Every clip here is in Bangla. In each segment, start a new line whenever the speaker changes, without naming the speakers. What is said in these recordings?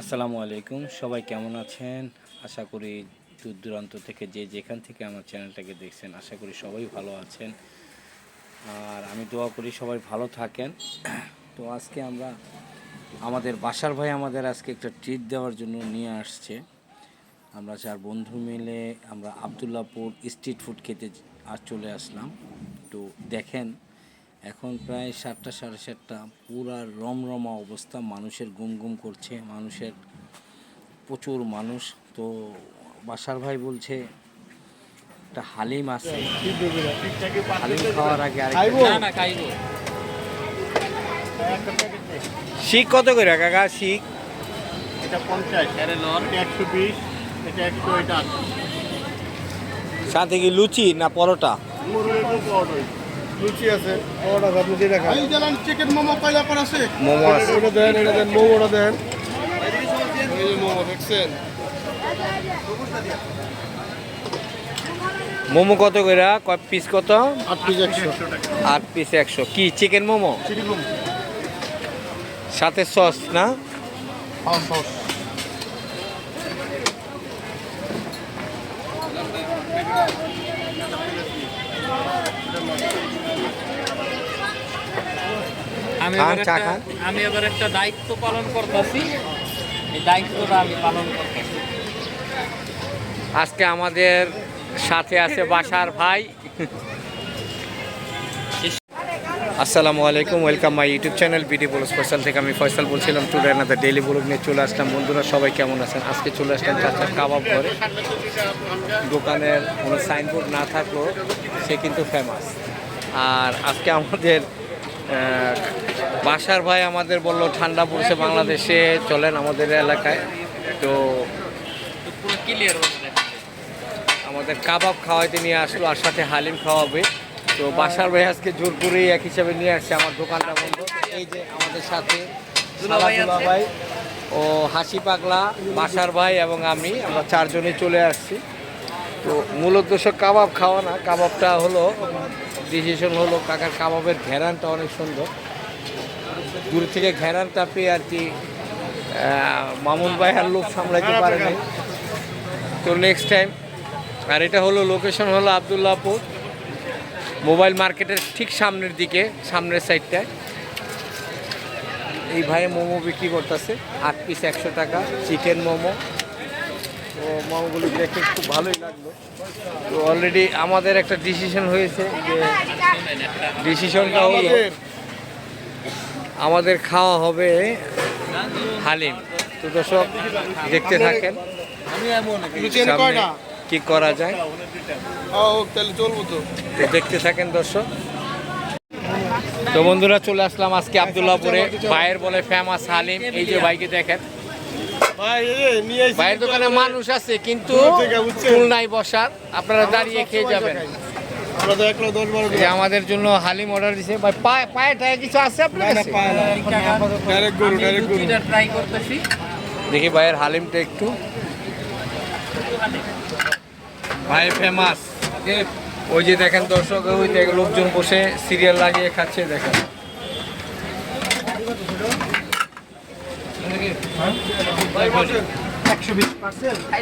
আসসালামু আলাইকুম। সবাই কেমন আছেন? আশা করি দূর দূরান্ত থেকে যে যেখান থেকে আমার চ্যানেলটাকে দেখছেন, আশা করি সবাই ভালো আছেন। আর আমি দোয়া করি সবাই ভালো থাকেন। তো আজকে আমরা, আমাদের বাসার ভাই আমাদের আজকে একটা ট্রিট দেওয়ার জন্য নিয়ে আসছে। আমরা চার বন্ধু মিলে আমরা আবদুল্লাপুর স্ট্রিট ফুড খেতে আর চলে আসলাম। তো দেখেন এখন প্রায় সাতটা সাড়ে সাতটা পুরা রমরমা অবস্থা মানুষের গুম গুম করছে মানুষের প্রচুর মানুষ। তো বাসার ভাই বলছে একটা হালিম আছে। হালিম খাওয়ার আগে শিখ কত করে কাকা শিখ?
এটা পঞ্চাশ। একশো বিশ এটা একশো এটা
সাথে কি লুচি না পরোটা?
লুচি আছে আপনি যেটা খান।
এই জানান চিকেন মোমো কয়লা পর আছে?
মোমো আছে।
ওটা দেন এটা দেন মোমোটা দেন। এই যে মোমো দেখছেন?
মোমো কত করে কয় পিস কত?
আট পিস একশো।
আট পিস একশো। কি চিকেন মোমো?
চিকেন মোমো।
সাথে সস না?
হ্যাঁ সস।
আমি আমি এবার একটা দায়িত্ব পালন করতেছি। এই দায়িত্বটা আমি পালন করতেছি।
আজকে আমাদের সাথে আছে বাসার ভাই। আসসালামু আলাইকুম welcome my YouTube channel BD বলো স্পেশাল থেকে আমি ফয়সাল বলছিলাম টুডে আনাদের ডেলি ব্লগ নিয়ে চলে আসলাম। বন্ধুরা, সবাই কেমন আছেন? আজকে চলে আসলাম চাচার কাবাব ঘরে। দোকানের কোনো সাইনবোর্ড না থাকলেও সে কিন্তু ফেমাস আর আজকে আমাদের বাসার ভাই আমাদের বলল, ঠান্ডা পড়ছে বাংলাদেশে, চলেন আমাদের এলাকায়। তো আমাদের কাবাব খাওয়াইতে নিয়ে আসলো, আর সাথে হালিম খাওয়াবে। তো বাসার ভাই আজকে জোর করেই এক হিসাবে নিয়ে আসছে আমার দোকানটা বন্ধ। এই যে আমাদের সাথে
ভাই
ও হাসি পাগলা বাসার ভাই এবং আমি আমরা চারজনে চলে আসছি। তো মূলত সব কাবাব খাওয়া না কাবাবটা হলো ডিসিশন হলো কাকার কাবাবের ঘেরানটা অনেক সুন্দর। দূর থেকে ঘেরানটা পেয়ে আর কি মামুন ভাই আর লোক সামলাইতে পারেনি। তো নেক্সট টাইম আর এটা হলো লোকেশন হলো আবদুল্লাপুর মোবাইল মার্কেটের ঠিক সামনের দিকে সামনের সাইডটায় এই ভাই মোমো বিক্রি করতেছে আট পিস একশো টাকা চিকেন মোমো। তো মোমোগুলি দেখে খুব ভালোই লাগল। তো অলরেডি আমাদের একটা ডিসিশন হয়েছে যে ডিসিশনটা হলো আমাদের খাওয়া হবে হালিম। তো দর্শক দেখতে থাকেন। সামনে
কয়টা?
কি করা যায়?
ও তাহলে চলবো তো।
দেখতে থাকেন দর্শক। তো বন্ধুরা চলে আসলাম আজকে আবদুল্লাহপুরে। ভাইয়ের বলে ফেমাস হালিম। এই যে ভাইকে দেখেন। ভাইয়ের দোকানে মানুষ আছে কিন্তু নাই বসার। আপনারা দাঁড়িয়ে খেয়ে যাবেন। আমাদের জন্য হালিম অর্ডার দিছে। ভাই পায়ে পায়ে টায়ে কিছু আছে আপনার কাছে?
ডাইরেক্ট গরু
আমি
ডাইরেক্ট গরু
লুচিটা ট্রাই করতেছি।
দেখি ভাইয়ের হালিমটা একটু। ভাই ফেমাস ওই যে দেখেন দর্শক, ওই লোকজন বসে সিরিয়াল লাগিয়ে খাচ্ছে, দেখেন।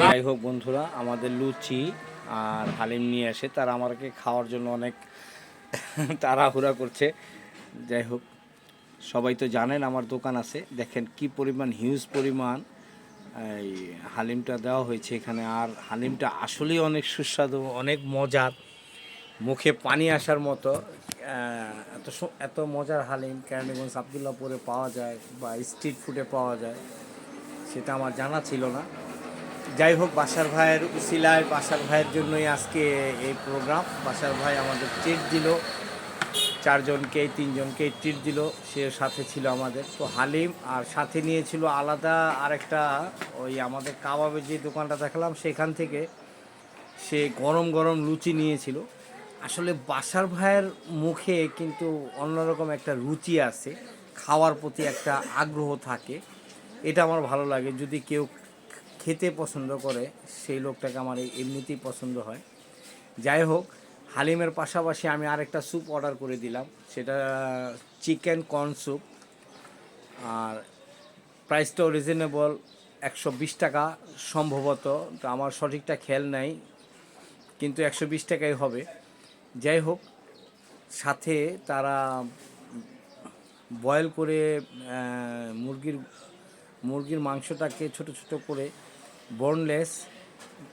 যাই হোক বন্ধুরা, আমাদের লুচি আর হালিম নিয়ে আসে তারা আমাকে খাওয়ার জন্য অনেক তাড়াহুড়া করছে। যাই হোক, সবাই তো জানেন আমার দোকান আছে। দেখেন কি পরিমাণ হিউজ পরিমাণ। এই হালিমটা দেওয়া হয়েছে এখানে। আর হালিমটা আসলেই অনেক সুস্বাদু, অনেক মজার। মুখে পানি আসার মতো এত এত মজার হালিম কেরানীগঞ্জ আবদুল্লাপুরে পাওয়া যায় বা স্ট্রিট ফুডে পাওয়া যায়, সেটা আমার জানা ছিল না। যাই হোক, বাসার ভাইয়ের উসিলায়, বাসার ভাইয়ের জন্যই আজকে এই প্রোগ্রাম। বাসার ভাই আমাদের ট্রিট দিল। চারজনকে তিনজনকে ট্রিট দিল, সে সাথে ছিল আমাদের। তো হালিম আর সাথে নিয়েছিল আলাদা আরেকটা ওই আমাদের কাবাবের যে দোকানটা দেখালাম, সেখান থেকে সে গরম গরম লুচি নিয়েছিল। আসলে বাসার ভাইয়ের মুখে কিন্তু অন্যরকম একটা রুচি আছে, খাওয়ার প্রতি একটা আগ্রহ থাকে। এটা আমার ভালো লাগে, যদি কেউ খেতে পছন্দ করে, সেই লোকটাকে আমার এমনিতেই পছন্দ হয়। যাই হোক হালিমের পাশাপাশি আমি আরেকটা স্যুপ অর্ডার করে দিলাম। সেটা চিকেন কর্ন স্যুপ আর প্রাইসটাও রিজনেবল একশো বিশ টাকা সম্ভবত। তো আমার সঠিকটা খেয়াল নাই, কিন্তু একশো বিশ টাকাই হবে। যাই হোক, সাথে তারা বয়েল করে মুরগির মুরগির মাংসটাকে ছোট ছোট করে বোনলেস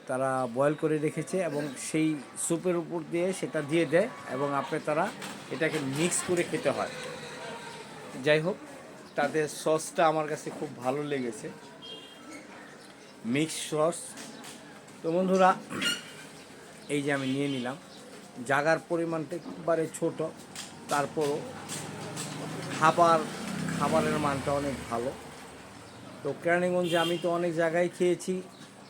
তারা বয়েল করে রেখেছে এবং সেই স্যুপের উপর দিয়ে সেটা দিয়ে দেয় এবং আপনি তারা এটাকে মিক্স করে খেতে হয়। যাই হোক, তাদের সসটা আমার কাছে খুব ভালো লেগেছে। মিক্স সস তো বন্ধুরা, এই যে আমি নিয়ে নিলাম। জাগার পরিমাণটা একবারে ছোট, তারপরও খাবার, খাবারের মানটা অনেক ভালো। তো কেরানীগঞ্জে আমি তো অনেক জায়গায় খেয়েছি।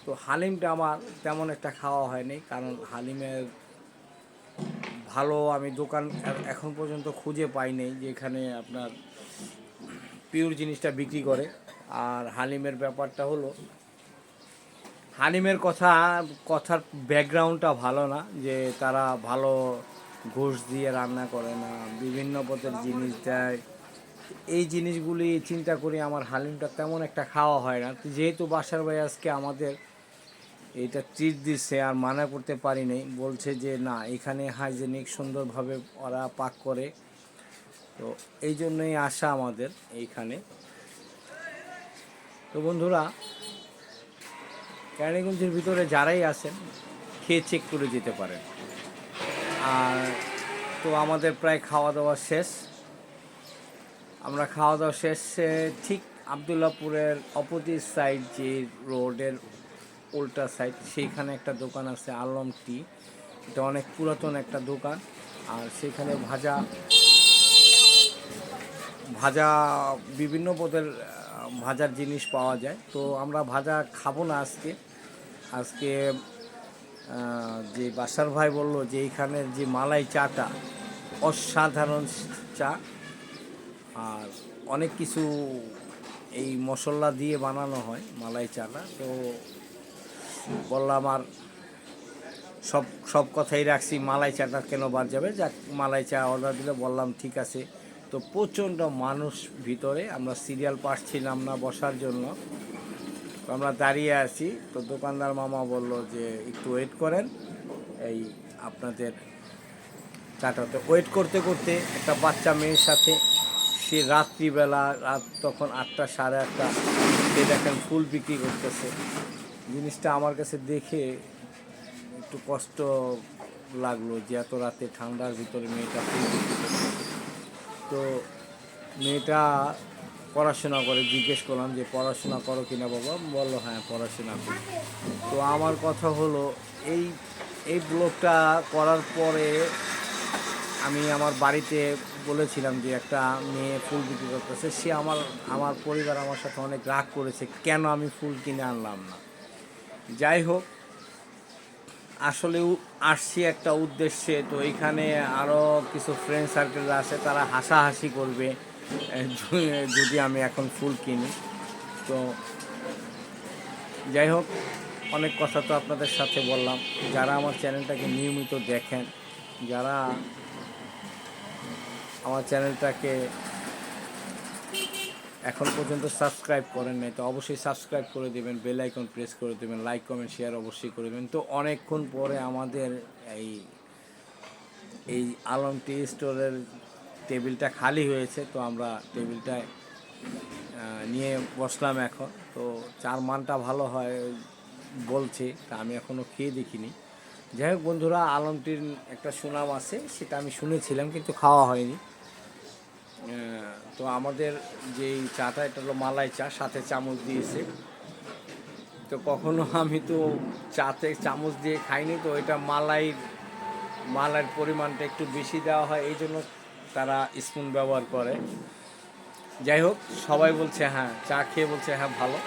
তো হালিমটা আমার তেমন একটা খাওয়া হয়নি, কারণ হালিমের ভালো আমি দোকান এখন পর্যন্ত খুঁজে পাইনি যেখানে আপনার পিওর জিনিসটা বিক্রি করে। আর হালিমের ব্যাপারটা হলো, হালিমের কথা, কথার ব্যাকগ্রাউন্ডটা ভালো না, যে তারা ভালো ঘুষ দিয়ে রান্না করে না, বিভিন্ন পথের জিনিস দেয়। এই জিনিসগুলি চিন্তা করি আমার হালিমটা তেমন একটা খাওয়া হয় না। যেহেতু বাসার ভাই আজকে আমাদের এইটা ট্রিট দিচ্ছে আর মানা করতে পারি নাই বলছে যে, না, এখানে হাইজেনিক সুন্দরভাবে ওরা পাক করে। তো এই জন্যই আসা আমাদের এইখানে। তো বন্ধুরা, কেরানীগঞ্জের ভিতরে যারাই আছেন, খেয়ে চেক করে যেতে পারেন। আর তো আমাদের প্রায় খাওয়া দাওয়া শেষ। আমরা খাওয়া দাওয়া শেষে ঠিক আবদুল্লাপুরের অপোজিট সাইড যে রোডের উল্টা সাইড সেইখানে একটা দোকান আছে, আলম টি। এটা অনেক পুরাতন একটা দোকান। আর সেখানে ভাজা ভাজা বিভিন্ন পদের ভাজার জিনিস পাওয়া যায়। তো আমরা ভাজা খাব না আজকে। আজকে যে বাসার ভাই বলল যে এইখানের যে মালাই চাটা, অসাধারণ চা। আর অনেক কিছু এই মশলা দিয়ে বানানো হয় মালাই চাটা। তো বললাম আর সব সব কথাই রাখছি, মালাই চাটা কেন বাদ যাবে? যাক, মালাই চা অর্ডার দিলে, বললাম ঠিক আছে। তো প্রচণ্ড মানুষ ভিতরে, আমরা সিরিয়াল পাচ্ছিলাম না বসার জন্য। তো আমরা দাঁড়িয়ে আছি, তো দোকানদার মামা বলল যে, একটু ওয়েট করেন, এই আপনাদের চাটাতে ওয়েট করতে করতে একটা বাচ্চা মেয়ের সাথে, সে রাত্রিবেলা, রাত তখন আটটা, সাড়ে আটটা, সে দেখেন ফুল বিক্রি করতেছে। জিনিসটা আমার কাছে দেখে একটু কষ্ট লাগল যে এত রাতে ঠান্ডার ভিতরে মেয়েটা তো মেয়েটা পড়াশোনা করে, জিজ্ঞেস করলাম যে পড়াশোনা করো কিনা বাবা? বলল হ্যাঁ পড়াশোনা করি। তো আমার কথা হলো, এই এই ব্লগটা করার পরে আমি আমার বাড়িতে বলেছিলাম যে একটা মেয়ে ফুল বিক্রি করতেছে। সে আমার আমার পরিবার আমার সাথে অনেক রাগ করেছে, কেন আমি ফুল কিনে আনলাম না? যাই হোক আসলে আসছি একটা উদ্দেশ্যে। তো এখানে আরও কিছু ফ্রেন্ড সার্কেল আছে, তারা হাসাহাসি করবে যদি আমি এখন ফুল কিনি। তো যাই হোক অনেক কথা তো আপনাদের সাথে বললাম। যারা আমার চ্যানেলটাকে নিয়মিত দেখেন, যারা আমার চ্যানেলটাকে এখন পর্যন্ত সাবস্ক্রাইব করেন নাই, তো অবশ্যই সাবস্ক্রাইব করে দেবেন বেল আইকন প্রেস করে দেবেন লাইক কমেন্ট শেয়ার অবশ্যই করে দেবেন। তো অনেকক্ষণ পরে আমাদের এই এই আলম টি স্টোরের টেবিলটা খালি হয়েছে, তো আমরা টেবিলটায় নিয়ে বসলাম এখন। তো চার মানটা ভালো হয় বলছে, তা আমি এখনও খেয়ে দেখিনি। যাই হোক বন্ধুরা আলমটির একটা সুনাম আছে, সেটা আমি শুনেছিলাম, কিন্তু খাওয়া হয়নি। তো আমাদের যেই চাটা, এটা হলো মালাই চা, সাথে চামচ দিয়েছে। তো কখনো আমি তো চাতে চামচ দিয়ে খাইনি, তো এটা মালাই মালাইয়ের পরিমাণটা একটু বেশি দেওয়া হয়, এই জন্য তারা স্পুন ব্যবহার করে। যাই হোক, সবাই বলছে হ্যাঁ চা খেয়ে বলছে হ্যাঁ ভালো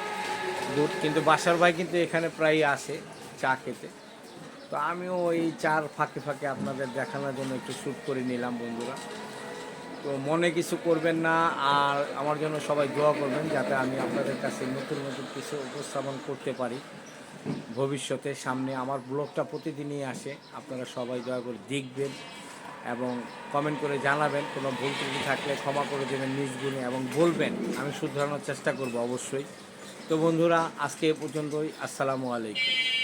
দুধ কিন্তু বাসার ভাই কিন্তু এখানে প্রায় আসে চা খেতে। তো আমিও এই চার ফাঁকে ফাঁকে আপনাদের দেখানোর জন্য একটু শ্যুট করে নিলাম, বন্ধুরা। তো মনে কিছু করবেন না, আর আমার জন্য সবাই দোয়া করবেন যাতে আমি আপনাদের কাছে নতুন নতুন কিছু উপস্থাপন করতে পারি ভবিষ্যতে। সামনে আমার ব্লগটা প্রতিদিনই আসে, আপনারা সবাই দয়া করে দেখবেন এবং কমেন্ট করে জানাবেন। কোনো ভুল ত্রুটি থাকলে ক্ষমা করে দেবেন নিজ গুণে এবং বলবেন, আমি শুধরানোর চেষ্টা করব অবশ্যই। তো বন্ধুরা, আজকে এ পর্যন্তই, আসসালামু আলাইকুম।